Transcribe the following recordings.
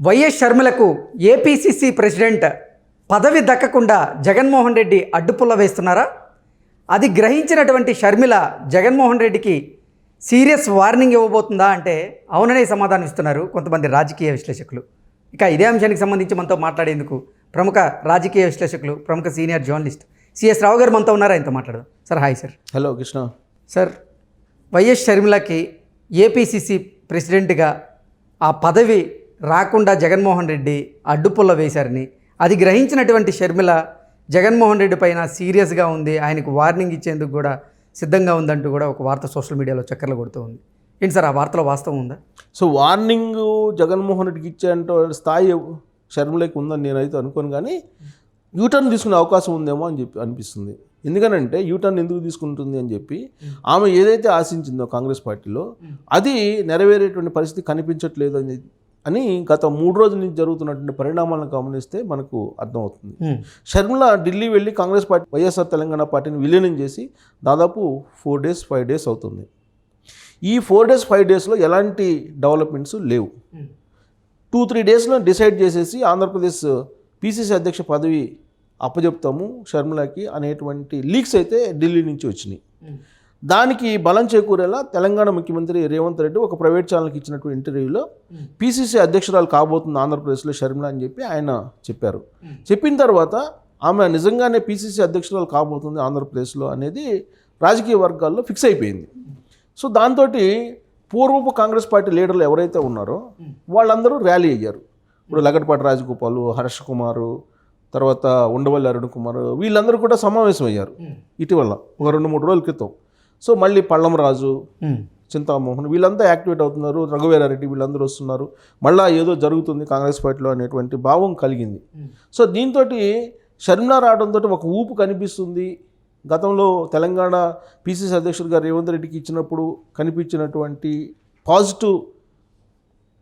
YS షర్మిలకు APCC president పదవి దక్కకుండా జగన్మోహన్ రెడ్డి అడ్డుపుల్ల వేస్తున్నారా? అది గ్రహించినటువంటి షర్మిల జగన్మోహన్ రెడ్డికి సీరియస్ వార్నింగ్ ఇవ్వబోతుందా అంటే అవుననే సమాధానం ఇస్తున్నారు కొంతమంది రాజకీయ విశ్లేషకులు. ఇక ఇదే అంశానికి సంబంధించి మనతో మాట్లాడేందుకు ప్రముఖ రాజకీయ విశ్లేషకులు ప్రముఖ సీనియర్ జర్నలిస్ట్ సిఎస్ రావు గారు మనతో ఉన్నారా? ఆయనతో మాట్లాడదాం. Sir hi sir. Hello Krishna. Sir YS షర్మిలకి APCC ప్రెసిడెంట్గా ఆ పదవి రాకుండా జగన్మోహన్ రెడ్డి అడ్డుపుల్ల వేశారని అది గ్రహించినటువంటి షర్మిల జగన్మోహన్ రెడ్డి పైన సీరియస్గా ఉంది ఆయనకు వార్నింగ్ ఇచ్చేందుకు కూడా సిద్ధంగా ఉందంటూ కూడా ఒక వార్త సోషల్ మీడియాలో చక్కర్లు కొడుతూ ఉంది. ఏంటి సార్ ఆ వార్తలో వాస్తవం ఉందా? సో వార్నింగ్ జగన్మోహన్ రెడ్డికి ఇచ్చేంత స్థాయి షర్మిలకి ఉందని నేనైతే అనుకోను కానీ యూటర్న్ తీసుకునే అవకాశం ఉందేమో అని చెప్పి అనిపిస్తుంది. ఎందుకనంటే యూటర్న్ ఎందుకు తీసుకుంటుంది అని చెప్పి ఆమె ఏదైతే ఆశించిందో కాంగ్రెస్ పార్టీలో అది నెరవేరేటువంటి పరిస్థితి కనిపించట్లేదు అని అని గత మూడు రోజుల నుంచి జరుగుతున్నటువంటి పరిణామాలను గమనిస్తే మనకు అర్థమవుతుంది. షర్మిల ఢిల్లీ వెళ్ళి కాంగ్రెస్ పార్టీ వైఎస్ఆర్ తెలంగాణ పార్టీని విలీనం చేసి దాదాపు ఫోర్ డేస్ ఫైవ్ డేస్ అవుతుంది. ఈ ఫోర్ డేస్ ఫైవ్ డేస్లో ఎలాంటి డెవలప్మెంట్స్ లేవు. టూ త్రీ డేస్లో డిసైడ్ చేసేసి ఆంధ్రప్రదేశ్ పీసీసీ అధ్యక్ష పదవి అప్పచెప్తాము షర్మిలకి అనేటువంటి లీక్స్ అయితే ఢిల్లీ నుంచి వచ్చినాయి. దానికి బలం చేకూరేలా తెలంగాణ ముఖ్యమంత్రి రేవంత్ రెడ్డి ఒక ప్రైవేట్ ఛానల్కి ఇచ్చినటువంటి ఇంటర్వ్యూలో పీసీసీ అధ్యక్షురాలు కాబోతుంది ఆంధ్రప్రదేశ్లో షర్మిల అని చెప్పి ఆయన చెప్పారు. చెప్పిన తర్వాత ఆమె నిజంగానే పీసీసీ అధ్యక్షురాలు కాబోతుంది ఆంధ్రప్రదేశ్లో అనేది రాజకీయ వర్గాల్లో ఫిక్స్ అయిపోయింది. సో దాంతో పూర్వపు కాంగ్రెస్ పార్టీ లీడర్లు ఎవరైతే ఉన్నారో వాళ్ళందరూ ర్యాలీ అయ్యారు. ఇప్పుడు లగడపాటి రాజగోపాల్ హర్ష కుమారు తర్వాత ఉండవల్లి అరుణ్ కుమార్ వీళ్ళందరూ కూడా సమావేశం అయ్యారు ఇటీవల ఒక రెండు మూడు రోజుల క్రితం. సో మళ్ళీ పళ్ళం రాజు చింతామోహన్ వీళ్ళంతా యాక్టివేట్ అవుతున్నారు. రఘువీరారెడ్డి వీళ్ళందరూ వస్తున్నారు. మళ్ళా ఏదో జరుగుతుంది కాంగ్రెస్ పార్టీలో అనేటువంటి భావం కలిగింది. సో దీంతో షర్మిల రావడంతో ఒక ఊపు కనిపిస్తుంది. గతంలో తెలంగాణ పీసీసీ అధ్యక్షుడిగా రేవంత్ రెడ్డికి ఇచ్చినప్పుడు కనిపించినటువంటి పాజిటివ్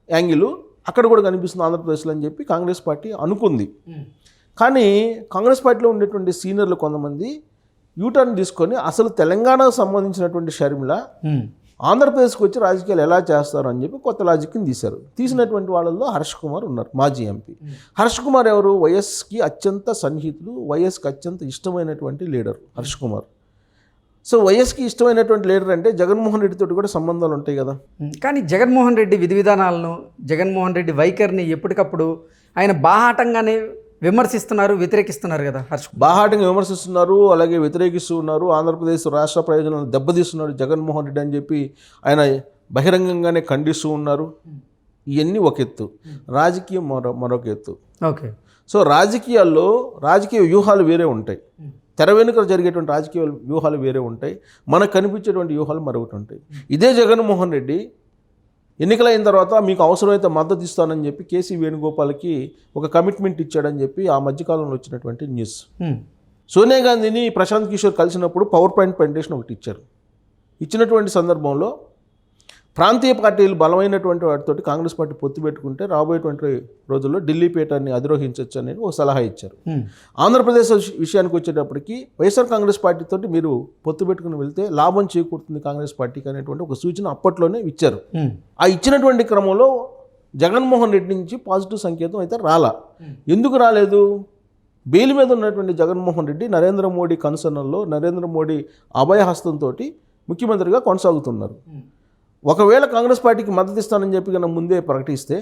యాంగిల్ అక్కడ కూడా కనిపిస్తుంది ఆంధ్రప్రదేశ్లో అని చెప్పి కాంగ్రెస్ పార్టీ అనుకుంది. కానీ కాంగ్రెస్ పార్టీలో ఉండేటువంటి సీనియర్లు కొంతమంది యూటర్న్ తీసుకొని అసలు తెలంగాణకు సంబంధించినటువంటి షర్మిల ఆంధ్రప్రదేశ్కి వచ్చి రాజకీయాలు ఎలా చేస్తారు అని చెప్పి కొత్త లాజిక్ని తీశారు. తీసినటువంటి వాళ్ళల్లో హర్ష్ కుమార్ ఉన్నారు మాజీ ఎంపీ హర్ష్ కుమార్ ఎవరు? వైఎస్కి అత్యంత సన్నిహితులు వైఎస్కి అత్యంత ఇష్టమైనటువంటి లీడర్ హర్ష్ కుమార్. సో వైఎస్కి ఇష్టమైనటువంటి లీడర్ అంటే జగన్మోహన్ రెడ్డితో కూడా సంబంధాలు ఉంటాయి కదా. కానీ జగన్మోహన్ రెడ్డి విధి విధానాలను జగన్మోహన్ రెడ్డి వైఖరిని ఎప్పటికప్పుడు ఆయన బాహాటంగానే విమర్శిస్తున్నారు వ్యతిరేకిస్తున్నారు కదా హర్ష్. బాహాటంగా విమర్శిస్తున్నారు అలాగే వ్యతిరేకిస్తూ ఉన్నారు ఆంధ్రప్రదేశ్ రాష్ట్ర ప్రయోజనాలను దెబ్బతీస్తున్నారు జగన్మోహన్ రెడ్డి అని చెప్పి ఆయన బహిరంగంగానే ఖండిస్తూ ఉన్నారు. ఇవన్నీ ఒక ఎత్తు. రాజకీయం మరో మరొక ఎత్తు. ఓకే. సో రాజకీయాల్లో రాజకీయ వ్యూహాలు వేరే ఉంటాయి. తెర వెనుక జరిగేటువంటి రాజకీయ వ్యూహాలు వేరే ఉంటాయి. మనకు కనిపించేటువంటి వ్యూహాలు మరొకటి ఉంటాయి. ఇదే జగన్మోహన్ రెడ్డి ఎన్నికలైన తర్వాత మీకు అవసరమైతే మద్దతు ఇస్తానని చెప్పి కేసీ వేణుగోపాల్కి ఒక కమిట్మెంట్ ఇచ్చాడని చెప్పి ఆ మధ్యకాలంలో వచ్చినటువంటి న్యూస్. సోనియా గాంధీని ప్రశాంత్ కిషోర్ కలిసినప్పుడు పవర్ పాయింట్ ప్రజెంటేషన్ ఒకటి ఇచ్చారు. ఇచ్చినటువంటి సందర్భంలో ప్రాంతీయ పార్టీలు బలమైనటువంటి వాటితోటి కాంగ్రెస్ పార్టీ పొత్తు పెట్టుకుంటే రాబోయేటువంటి రోజుల్లో ఢిల్లీ పీఠాన్ని అధిరోహించవచ్చు అనేది ఒక సలహా ఇచ్చారు. ఆంధ్రప్రదేశ్ విష- విషయానికి వచ్చేటప్పటికి వైఎస్ఆర్ కాంగ్రెస్ పార్టీతోటి మీరు పొత్తు పెట్టుకుని వెళ్తే లాభం చేకూరుతుంది కాంగ్రెస్ పార్టీకి అనేటువంటి ఒక సూచన అప్పట్లోనే ఇచ్చారు. ఆ ఇచ్చినటువంటి క్రమంలో జగన్మోహన్ రెడ్డి నుంచి పాజిటివ్ సంకేతం అయితే రాలా. ఎందుకు రాలేదు? బెయిల్ మీద ఉన్నటువంటి జగన్మోహన్ రెడ్డి నరేంద్ర మోడీ కన్సర్న్లో నరేంద్ర మోడీ అభయహస్తంతో ముఖ్యమంత్రిగా కొనసాగుతున్నారు. ఒకవేళ కాంగ్రెస్ పార్టీకి మద్దతు ఇస్తానని చెప్పి కనుక ముందే ప్రకటిస్తే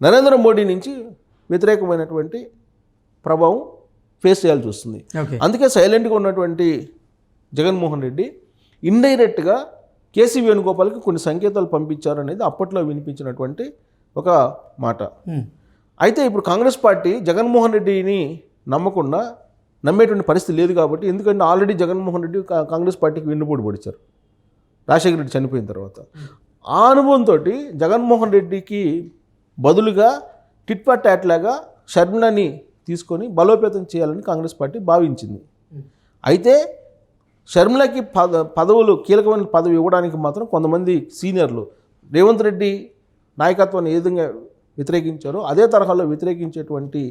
నరేంద్ర మోడీ నుంచి వ్యతిరేకమైనటువంటి ప్రభావం ఫేస్ చేయాల్సి వస్తుంది. అందుకే సైలెంట్గా ఉన్నటువంటి జగన్మోహన్ రెడ్డి ఇండైరెక్ట్గా కేసీ వేణుగోపాల్కి కొన్ని సంకేతాలు పంపించారు అనేది అప్పట్లో వినిపించినటువంటి ఒక మాట. అయితే ఇప్పుడు కాంగ్రెస్ పార్టీ జగన్మోహన్ రెడ్డిని నమ్మకుండా నమ్మేటువంటి పరిస్థితి లేదు కాబట్టి ఎందుకంటే ఆల్రెడీ జగన్మోహన్ రెడ్డి కాంగ్రెస్ పార్టీకి వెన్నుపోటు పొడిచారు. రాజశేఖర రెడ్డి చనిపోయిన తర్వాత. ఆ అనుభవంతో జగన్మోహన్ రెడ్డికి బదులుగా టిట్ ఫర్ టాట్ షర్మిలని తీసుకొని బలోపేతం చేయాలని కాంగ్రెస్ పార్టీ భావించింది. అయితే షర్మిలకి పద పదవులు కీలకమైన పదవి ఇవ్వడానికి మాత్రం కొంతమంది సీనియర్లు రేవంత్ రెడ్డి నాయకత్వాన్ని ఏ విధంగా వ్యతిరేకించారో అదే తరహాలో వ్యతిరేకించేటువంటి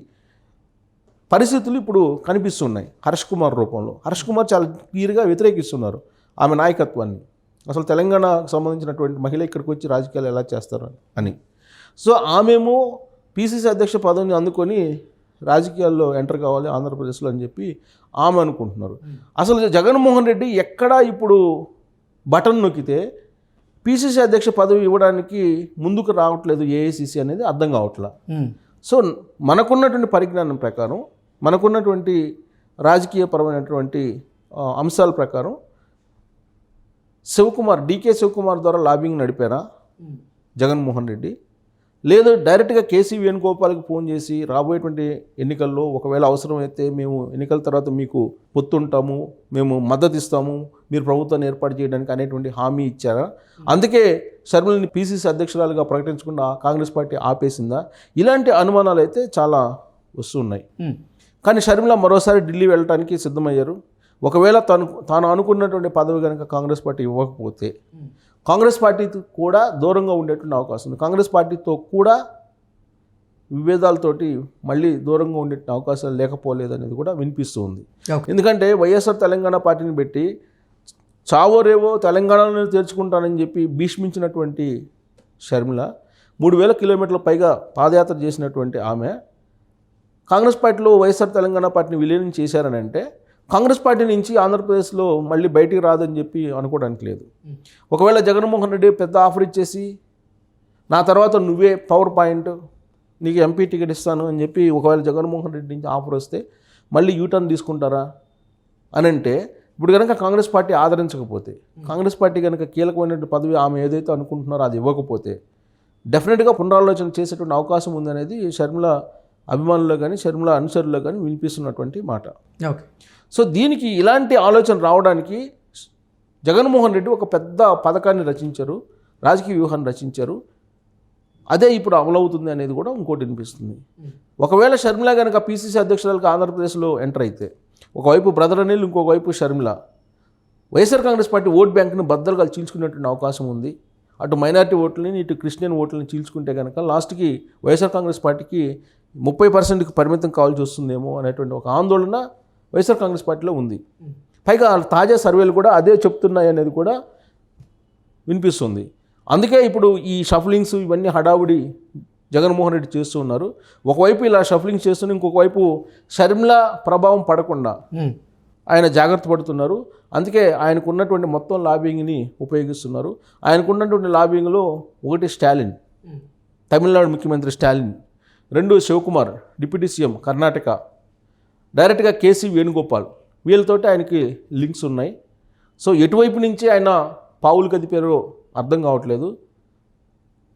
పరిస్థితులు ఇప్పుడు కనిపిస్తున్నాయి హర్ష్ కుమార్ రూపంలో. హర్ష్ కుమార్ చాలా క్లియర్గా వ్యతిరేకిస్తున్నారు ఆమె నాయకత్వాన్ని. అసలు తెలంగాణకు సంబంధించినటువంటి మహిళ ఇక్కడికి వచ్చి రాజకీయాలు ఎలా చేస్తారు అని. సో ఆమెమో పిసిసి అధ్యక్ష పదవిని అందుకొని రాజకీయాల్లో ఎంటర్ కావాలి ఆంధ్రప్రదేశ్లో అని చెప్పి ఆమె అనుకుంటున్నారు. అసలు జగన్మోహన్ రెడ్డి ఎక్కడా ఇప్పుడు బటన్ నొక్కితే పిసిసి అధ్యక్ష పదవి ఇవ్వడానికి ముందుకు రావట్లేదు ఏఐసిసి అనేది అర్థం కావట్లేదు ఉమ్. సో మనకున్నటువంటి పరిజ్ఞానం ప్రకారం మనకున్నటువంటి రాజకీయపరమైనటువంటి అంశాల ప్రకారం శివకుమార్ డీకే శివకుమార్ ద్వారా లాబింగ్ నడిపారా? జగన్మోహన్ రెడ్డి. లేదు డైరెక్ట్గా కేసీ వేణుగోపాల్కి ఫోన్ చేసి రాబోయేటువంటి ఎన్నికల్లో ఒకవేళ అవసరమైతే మేము ఎన్నికల తర్వాత మీకు పొత్తుంటాము మేము మద్దతు ఇస్తాము మీరు ప్రభుత్వాన్ని ఏర్పాటు చేయడానికి అనేటువంటి హామీ ఇచ్చారా? అందుకే షర్మిలని పీసీసీ అధ్యక్షురాలుగా ప్రకటించకుండా కాంగ్రెస్ పార్టీ ఆపేసిందా? ఇలాంటి అనుమానాలు అయితే చాలా వస్తున్నాయి. కానీ షర్మిల మరోసారి ఢిల్లీ వెళ్ళడానికి సిద్ధమయ్యారు. ఒకవేళ తను తాను అనుకున్నటువంటి పదవి కనుక కాంగ్రెస్ పార్టీ ఇవ్వకపోతే కాంగ్రెస్ పార్టీ కూడా దూరంగా ఉండేటువంటి అవకాశం ఉంది. కాంగ్రెస్ పార్టీతో కూడా విభేదాలతోటి మళ్ళీ దూరంగా ఉండే అవకాశాలు లేకపోలేదు అనేది కూడా వినిపిస్తూ ఉంది ఓకే. ఎందుకంటే వైఎస్ఆర్ తెలంగాణ పార్టీని పెట్టి చావో రేవో తెలంగాణలో తెరుచుకుంటానని చెప్పి భీష్మించినటువంటి షర్మిల మూడు వేల కిలోమీటర్ల పైగా పాదయాత్ర చేసినటువంటి ఆమె కాంగ్రెస్ పార్టీలో వైఎస్ఆర్ తెలంగాణ పార్టీని విలీనం చేశారని అంటే కాంగ్రెస్ పార్టీ నుంచి ఆంధ్రప్రదేశ్లో మళ్ళీ బయటికి రాదని చెప్పి అనుకోవడానికి లేదు. ఒకవేళ జగన్మోహన్ రెడ్డి పెద్ద ఆఫర్ ఇచ్చేసి నా తర్వాత నువ్వే పవర్ పాయింట్ నీకు ఎంపీ టికెట్ ఇస్తాను అని చెప్పి ఒకవేళ జగన్మోహన్ రెడ్డి నుంచి ఆఫర్ వస్తే మళ్ళీ యూటర్న్ తీసుకుంటారా అని అంటే ఇప్పుడు కనుక కాంగ్రెస్ పార్టీ ఆదరించకపోతే కాంగ్రెస్ పార్టీ కనుక కీలకమైనటువంటి పదవి ఆమె ఏదైతే అనుకుంటున్నారో అది ఇవ్వకపోతే డెఫినెట్గా పునరాలోచన చేసేటువంటి అవకాశం ఉందనేది షర్మిల అభిమానుల్లో కానీ షర్మిల అనుసరుల్లో కానీ వినిపిస్తున్నటువంటి మాట. ఓకే. సో దీనికి ఇలాంటి ఆలోచన రావడానికి జగన్మోహన్ రెడ్డి ఒక పెద్ద పథకాన్ని రచించారు రాజకీయ వ్యూహాన్ని రచించారు. అదే ఇప్పుడు అమలవుతుంది అనేది కూడా ఇంకోటి వినిపిస్తుంది. ఒకవేళ షర్మిల కనుక పీసీసీ అధ్యక్షురాలకు ఆంధ్రప్రదేశ్లో ఎంటర్ అయితే ఒకవైపు బ్రదర్ అనిల్ ఇంకోవైపు Sharmila YSR Congress party vote బ్యాంక్ను బద్దలుగా చీల్చుకునేటువంటి అవకాశం ఉంది. అటు మైనారిటీ ఓట్లని ఇటు క్రిస్టియన్ ఓట్లని చీల్చుకుంటే కనుక లాస్ట్కి వైఎస్ఆర్ కాంగ్రెస్ పార్టీకి ముప్పై పర్సెంట్కి పరిమితం కావాల్సి వస్తుందేమో అనేటువంటి ఒక ఆందోళన వైఎస్ఆర్ కాంగ్రెస్ పార్టీలో ఉంది. పైగా తాజా సర్వేలు కూడా అదే చెప్తున్నాయి అనేది కూడా వినిపిస్తుంది. అందుకే ఇప్పుడు ఈ షఫలింగ్స్ ఇవన్నీ హడావుడి జగన్మోహన్ రెడ్డి చేస్తూ ఉన్నారు. ఒకవైపు ఇలా షఫలింగ్ చేస్తూనే ఇంకొక వైపు షర్మిల ప్రభావం పడకుండా. ఆయన జాగ్రత్త పడుతున్నారు. అందుకే ఆయనకు ఉన్నటువంటి మొత్తం లాబింగ్ని ఉపయోగిస్తున్నారు. ఆయనకు ఉన్నటువంటి లాబింగ్లో ఒకటి స్టాలిన్ తమిళనాడు ముఖ్యమంత్రి స్టాలిన్ రెండు శివకుమార్ డిప్యూటీ సీఎం కర్ణాటక డైరెక్ట్గా కేసీ వేణుగోపాల్. వీళ్ళతోటి ఆయనకి లింక్స్ ఉన్నాయి. సో ఎటువైపు నుంచి ఆయన పావులు కదిపారో అర్థం కావట్లేదు.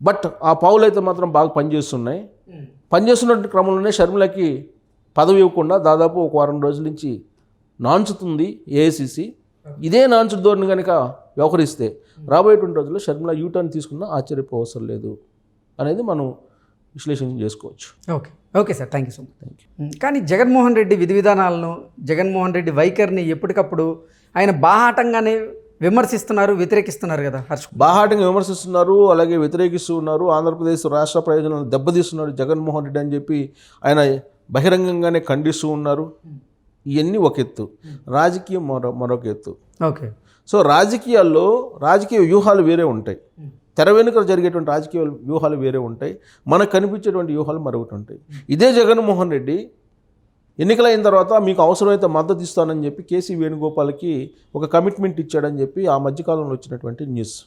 బట్ ఆ పావులు అయితే మాత్రం బాగా పనిచేస్తున్నాయి. పనిచేస్తున్న క్రమంలోనే షర్మిలకి పదవి ఇవ్వకుండా దాదాపు ఒక వారం రోజుల నుంచి నాంచుతుంది ఏఐసిసి ఇదే నాంచు ధోరణి కనుక వ్యవహరిస్తే రాబోయేటువంటి రోజుల్లో షర్మిల యూటర్న్ తీసుకున్న ఆశ్చర్యపోవసరం లేదు అనేది మనం విశ్లేషణ చేసుకోవచ్చు. Okay. Okay sir. Thank you so much. కానీ జగన్మోహన్ రెడ్డి విధి విధానాలను జగన్మోహన్ రెడ్డి వైఖరిని ఎప్పటికప్పుడు ఆయన బాహాటంగానే విమర్శిస్తున్నారు వ్యతిరేకిస్తున్నారు కదా హర్ష్. బాహాటంగా విమర్శిస్తున్నారు అలాగే వ్యతిరేకిస్తూ ఉన్నారు ఆంధ్రప్రదేశ్ రాష్ట్ర ప్రయోజనాలను దెబ్బతీస్తున్నారు జగన్మోహన్ రెడ్డి అని చెప్పి ఆయన బహిరంగంగానే ఖండిస్తూ ఉన్నారు. ఇవన్నీ ఒక ఎత్తు. రాజకీయం మరో మరొక ఎత్తు. ఓకే. సో రాజకీయాల్లో రాజకీయ వ్యూహాలు వేరే ఉంటాయి. తెర వెనుక జరిగేటువంటి రాజకీయ వ్యూహాలు వేరే ఉంటాయి. మనకు కనిపించేటువంటి వ్యూహాలు మరొకటి ఉంటాయి. ఇదే జగన్మోహన్ రెడ్డి ఎన్నికలైన తర్వాత మీకు అవసరమైతే మద్దతు ఇస్తానని చెప్పి కేసీ వేణుగోపాల్కి ఒక కమిట్మెంట్ ఇచ్చాడని చెప్పి ఆ మధ్యకాలంలో వచ్చినటువంటి న్యూస్.